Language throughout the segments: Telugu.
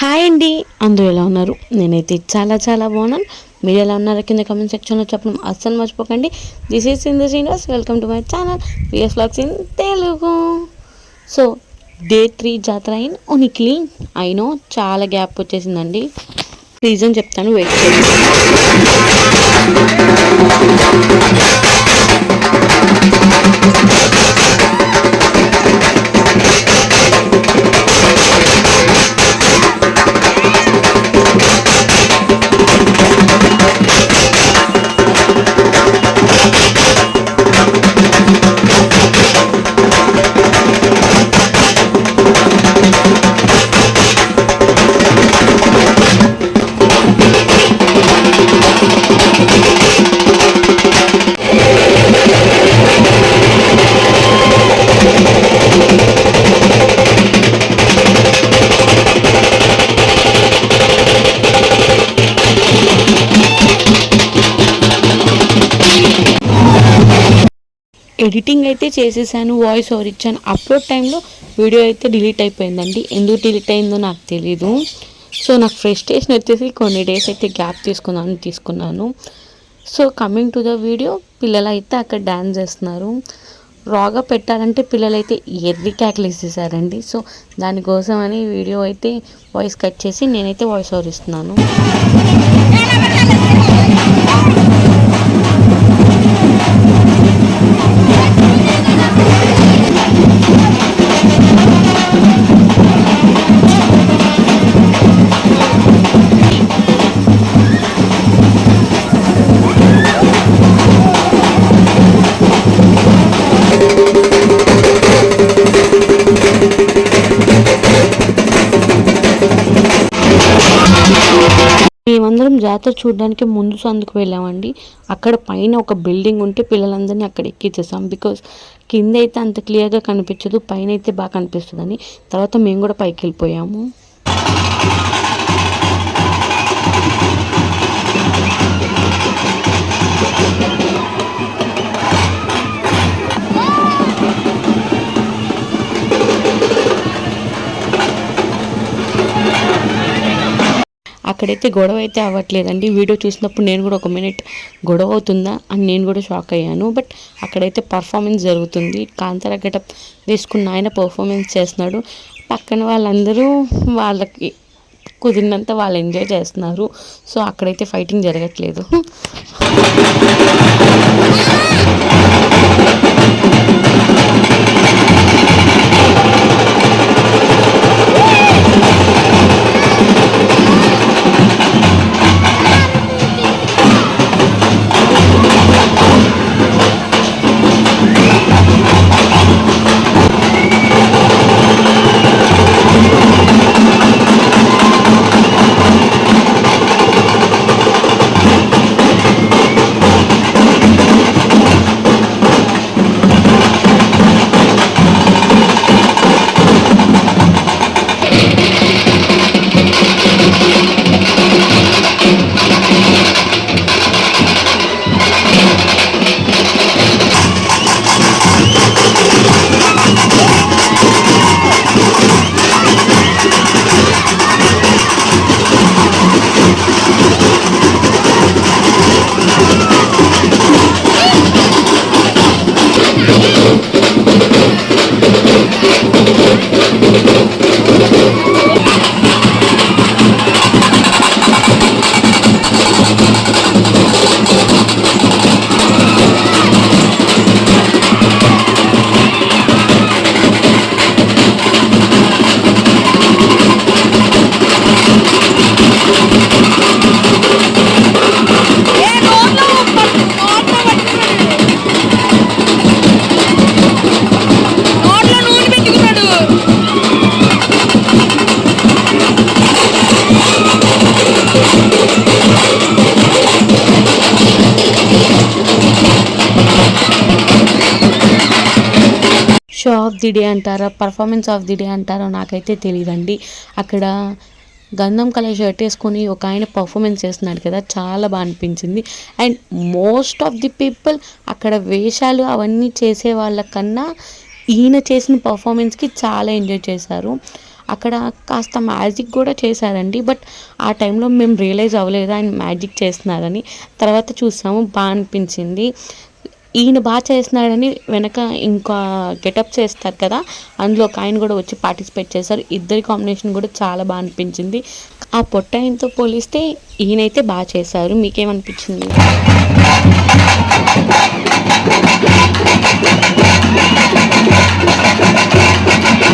హాయ్ అండి. అందరూ ఎలా ఉన్నారు? నేనైతే చాలా చాలా బాగున్నాను. మీరు ఎలా ఉన్నారో? కింద కమెంట్ సెక్షన్లో చెప్పడం అస్సలు మర్చిపోకండి. This is in the Srinivas welcome to my channel VS vlogs in Telugu so day three జాతర ఇన్ ఉనికిలి అయినో చాలా గ్యాప్ వచ్చేసిందండి. రీజన్ చెప్తాను వెయిట్ చేయండి. ఎడిటింగ్ అయితే చేసేసాను వాయిస్ ఓవర్ ఇచ్చాను. అప్లోడ్ టైంలో వీడియో అయితే డిలీట్ అయిపోయిందండి. ఎందుకు డిలీట్ అయిందో నాకు తెలీదు. సో నాకు ఫ్రస్ట్రేషన్ వచ్చేసి కొన్ని డేస్ అయితే గ్యాప్ తీసుకున్నాను తీసుకున్నాను. So coming to the video పిల్లలైతే అక్కడ డ్యాన్స్ చేస్తున్నారు. రాగా పెట్టాలంటే పిల్లలైతే ఎర్రి క్యాకలు సో దానికోసం అని వీడియో అయితే వాయిస్ కట్ చేసి నేనైతే వాయిస్ ఓవర్ ఇస్తున్నాను. మేమందరం జాతర చూడడానికి ముందు సందుకు వెళ్ళామండి. అక్కడ పైన ఒక బిల్డింగ్ ఉంటే పిల్లలందరినీ అక్కడ ఎక్కించేసాం బికాస్ కింద అయితే అంత క్లియర్గా కనిపించదు పైన అయితే బాగా కనిపిస్తుందని. తర్వాత మేము కూడా పైకి వెళ్ళిపోయాము అక్కడైతే గొడవ అయితే అవ్వట్లేదండి. వీడియో చూసినప్పుడు నేను కూడా ఒక మినిట్ గొడవ అవుతుందా అని నేను కూడా షాక్ అయ్యాను. బట్ అక్కడైతే పర్ఫార్మెన్స్ జరుగుతుంది. కాంతార గెటప్ వేసుకున్న ఆయన పర్ఫార్మెన్స్ చేస్తున్నాడు. పక్కన వాళ్ళందరూ వాళ్ళకి కుదిరినంత వాళ్ళు ఎంజాయ్ చేస్తున్నారు. సో అక్కడైతే ఫైటింగ్ జరగట్లేదు. ది డే అంటారా? పర్ఫార్మెన్స్ ఆఫ్ ది డే అంటారో నాకైతే తెలియదండి అక్కడ గంధం కలర్ షర్ట్ వేసుకొని ఒక ఆయన పర్ఫార్మెన్స్ చేస్తున్నాడు కదా చాలా బాగా అనిపించింది. And most of the people అక్కడ వేషాలు అవన్నీ చేసే వాళ్ళకన్నా ఈయన చేసిన పర్ఫార్మెన్స్కి చాలా ఎంజాయ్ చేశారు. అక్కడ కాస్త మ్యాజిక్ కూడా చేశారండి బట్ ఆ టైంలో మేము రియలైజ్ అవ్వలేదు ఆయన మ్యాజిక్ చేస్తున్నారని. తర్వాత చూసాము బాగా అనిపించింది. ఈయన బాగా చేస్తున్నాడని వెనక ఇంకా గెటప్ చేస్తారు కదా అందులో ఒక ఆయన కూడా వచ్చి పార్టిసిపేట్ చేశారు. ఇద్దరి కాంబినేషన్ కూడా చాలా బాగా అనిపించింది. ఆ పొట్ట ఆయనతో పోలిస్తే ఈయనైతే బాగా చేశారు. మీకేమనిపించింది? నచ్చినాడు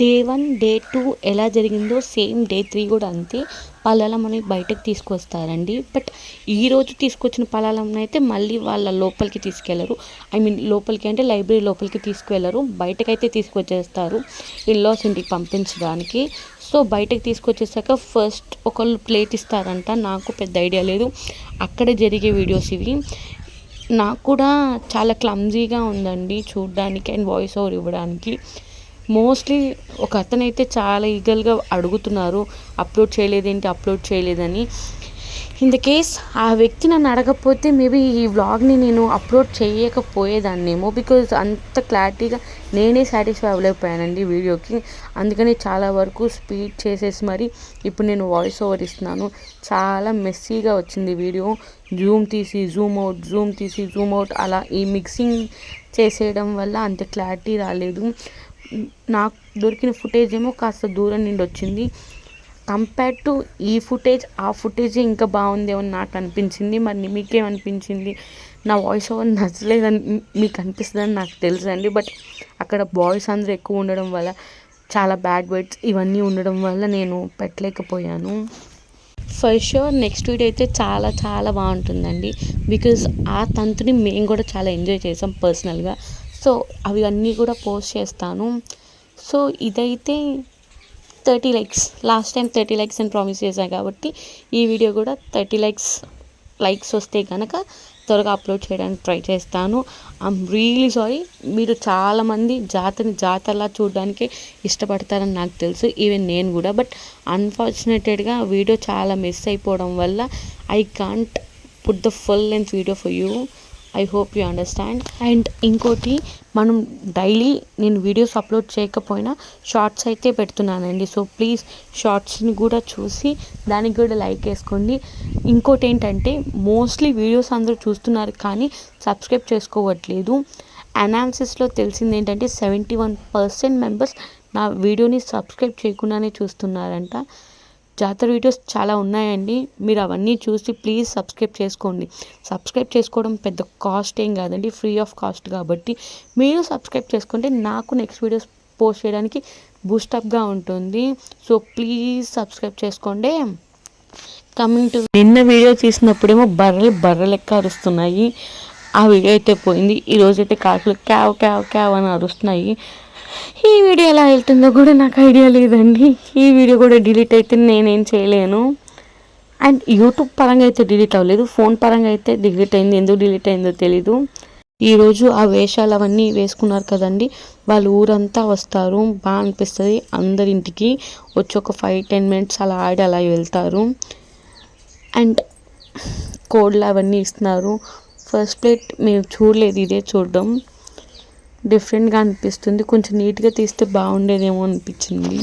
డే వన్ డే టూ ఎలా జరిగిందో సేమ్ డే త్రీ కూడా అంతే. పలాలమ్మని బయటకు తీసుకొస్తారండి. బట్ ఈరోజు తీసుకొచ్చిన పలాలమ్మని అయితే మళ్ళీ వాళ్ళ లోపలికి తీసుకెళ్ళరు. ఐ మీన్ లోపలికి అంటే లైబ్రరీ లోపలికి తీసుకువెళ్ళరు బయటకైతే తీసుకొచ్చేస్తారు. ఇల్లాస్ ఇంటికి పంపించడానికి. సో బయటకు తీసుకొచ్చేసాక ఫస్ట్ ఒకళ్ళు ప్లేట్ ఇస్తారంట. నాకు పెద్ద ఐడియా లేదు. అక్కడ జరిగే వీడియోస్ ఇవి. నాకు కూడా చాలా క్లమ్జీగా ఉందండి చూడడానికి అండ్ వాయిస్ ఓవర్ ఇవ్వడానికి. మోస్ట్లీ ఒక అతనైతే చాలా ఈగల్గా అడుగుతున్నారు అప్లోడ్ చేయలేదేంటి? అప్లోడ్ చేయలేదని. ఇన్ ద కేస్ ఆ వ్యక్తి నన్ను అడగకపోతే మేబీ ఈ వ్లాగ్ని నేను అప్లోడ్ చేయకపోయేదాన్నేమో బికాజ్ అంత క్లారిటీగా నేనే సాటిస్ఫై అవ్వలేకపోయానండి వీడియోకి. అందుకని చాలా వరకు స్పీడ్ చేసేసి మరి ఇప్పుడు నేను వాయిస్ ఓవర్ ఇస్తున్నాను. చాలా మెస్సీగా వచ్చింది వీడియో. జూమ్ తీసి జూమ్ అవుట్ జూమ్ తీసి జూమ్ అవుట్ అలా ఈ మిక్సింగ్ చేసేయడం వల్ల అంత క్లారిటీ రాలేదు. నాకు దొరికిన ఫుటేజ్ ఏమో కాస్త దూరం నుండి వచ్చింది. కంపేర్ టు ఈ ఫుటేజ్ ఆ ఫుటేజ్ ఇంకా బాగుందేమో అని నాకు అనిపించింది. మరి మీకేమనిపించింది నా వాయిస్ ఓవర్ నచ్చలేదని మీకు అనిపిస్తుందని నాకు తెలుసండి. బట్ అక్కడ బాయ్స్ అందరూ ఎక్కువ ఉండడం వల్ల చాలా బ్యాడ్ వర్డ్స్ ఇవన్నీ ఉండడం వల్ల నేను పెట్టలేకపోయాను. ఫర్ షూర్ నెక్స్ట్ వీడియో అయితే చాలా చాలా బాగుంటుందండి. బికాజ్ ఆ తంతుని మేము కూడా చాలా ఎంజాయ్ చేసాం పర్సనల్గా సో అవి అన్నీ కూడా పోస్ట్ చేస్తాను. సో ఇదైతే thirty likes last time thirty likes అని ప్రామిస్ చేశాను కాబట్టి ఈ వీడియో కూడా థర్టీ లైక్స్ లైక్స్ వస్తే కనుక త్వరగా అప్లోడ్ చేయడానికి ట్రై చేస్తాను. ఐమ్ రియలీ సారీ మీరు చాలామంది జాతని జాతరలా చూడడానికి ఇష్టపడతారని నాకు తెలుసు. ఈవెన్ నేను కూడా. బట్ అన్ఫార్చునేటెడ్గా వీడియో చాలా మిస్ అయిపోవడం వల్ల I can't put the full length video for you I hope you understand and ఇంకోటి మనం డైలీ నేను వీడియోస్ అప్లోడ్ చేయకపోయినా షార్ట్స్ అయితే పెడుతున్నానండి. సో ప్లీజ్ షార్ట్స్ని కూడా చూసి దానికి కూడా లైక్ వేసుకోండి. ఇంకోటి ఏంటంటే మోస్ట్లీ వీడియోస్ అందరూ చూస్తున్నారు కానీ సబ్స్క్రైబ్ చేసుకోవట్లేదు. అనాలిసిస్లో తెలిసింది ఏంటంటే సెవెంటీ వన్ పర్సెంట్ మెంబర్స్ నా వీడియోని సబ్స్క్రైబ్ చేయకుండానే చూస్తున్నారంట. జాతర వీడియోస్ చాలా ఉన్నాయండి. మీరు అవన్నీ చూసి ప్లీజ్ సబ్స్క్రైబ్ చేసుకోండి. సబ్స్క్రైబ్ చేసుకోవడం పెద్ద కాస్ట్ ఏం కాదండి. ఫ్రీ ఆఫ్ కాస్ట్ కాబట్టి మీరు సబ్స్క్రైబ్ చేసుకుంటే నాకు నెక్స్ట్ వీడియోస్ పోస్ట్ చేయడానికి బూస్టప్గా ఉంటుంది. సో ప్లీజ్ సబ్స్క్రైబ్ చేసుకోండి. కమింగ్ టు నిన్న వీడియో తీసినప్పుడేమో బర్రెలు బర్రె లెక్క అరుస్తున్నాయి. ఆ వీడియో అయితే పోయింది. ఈరోజు అయితే కాకులు క్యావ్ క్యావ్ క్యావ్ అని అరుస్తున్నాయి. ఈ వీడియో ఎలా వెళ్తుందో కూడా నాకు ఐడియా లేదండి. ఈ వీడియో కూడా డిలీట్ అయితే నేనేం చేయలేను. అండ్ యూట్యూబ్ పరంగా అయితే డిలీట్ అవ్వలేదు. ఫోన్ పరంగా అయితే డిలీట్ అయింది. ఎందుకు డిలీట్ అయిందో తెలీదు. ఈరోజు ఆ వేషాలు అవన్నీ వేసుకున్నారు కదండి. వాళ్ళు ఊరంతా వస్తారు. బాగా అనిపిస్తుంది. అందరింటికి వచ్చి ఒక ఫైవ్ టెన్ మినిట్స్ అలా ఆడి అలా వెళ్తారు. అండ్ కోడ్లు అవన్నీ ఇస్తున్నారు. ఫస్ట్ ప్లేట్ మేము చూడలేదు. ఇదే చూడడం. డిఫరెంట్గా అనిపిస్తుంది. కొంచెం నీట్గా తీస్తే బాగుండేదేమో అనిపించింది.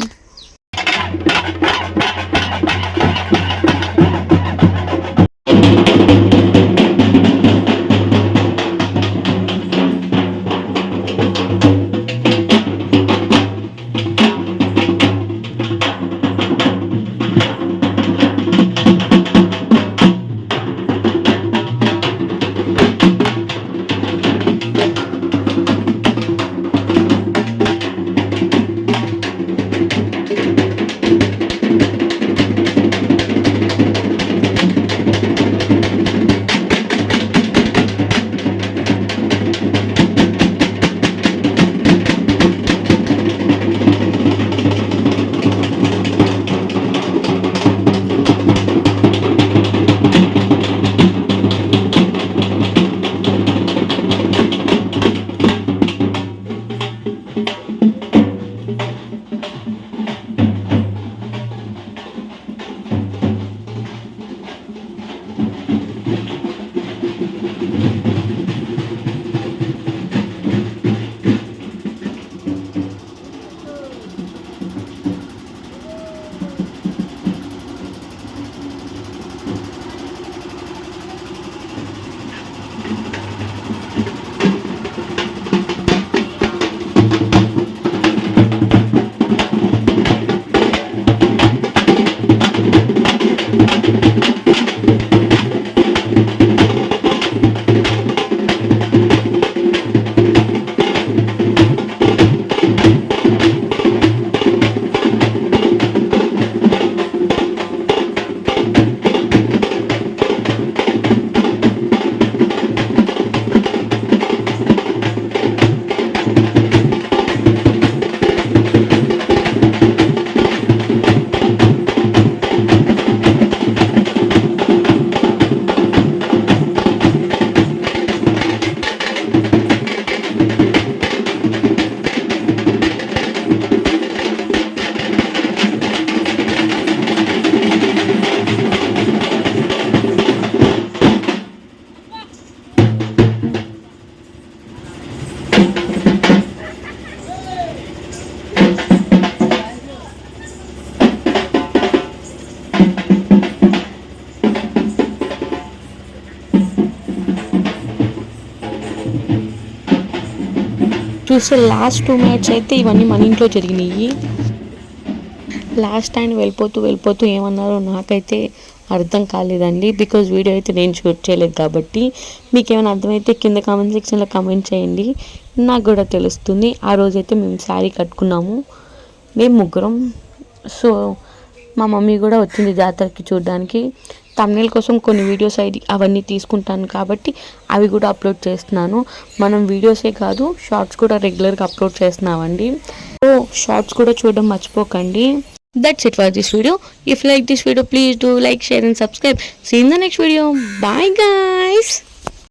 చూస్తే లాస్ట్ టూ మినిట్స్ అయితే ఇవన్నీ మన ఇంట్లో జరిగినాయి. లాస్ట్ టైం వెళ్ళిపోతూ వెళ్ళిపోతూ ఏమన్నారో నాకైతే అర్థం కాలేదండి. బికాజ్ వీడియో అయితే నేను షూట్ చేయలేదు కాబట్టి మీకు ఏమైనా అర్థమైతే కింద కామెంట్ సెక్షన్లో కామెంట్ చేయండి. నాకు కూడా తెలుస్తుంది. ఆ రోజైతే మేము శారీ కట్టుకున్నాము. మేము ముగ్గురం. సో మా మమ్మీ కూడా వచ్చింది జాతరకి చూడడానికి. తమిళ కోసం కొన్ని వీడియోస్ అయితే అవన్నీ తీసుకుంటాను కాబట్టి అవి కూడా అప్లోడ్ చేస్తున్నాను. మనం వీడియోసే కాదు షార్ట్స్ కూడా రెగ్యులర్గా అప్లోడ్ చేస్తున్నామండి. సో షార్ట్స్ కూడా చూడడం మర్చిపోకండి. That's it for this video if like this video please do like share and subscribe seen the next video bye guys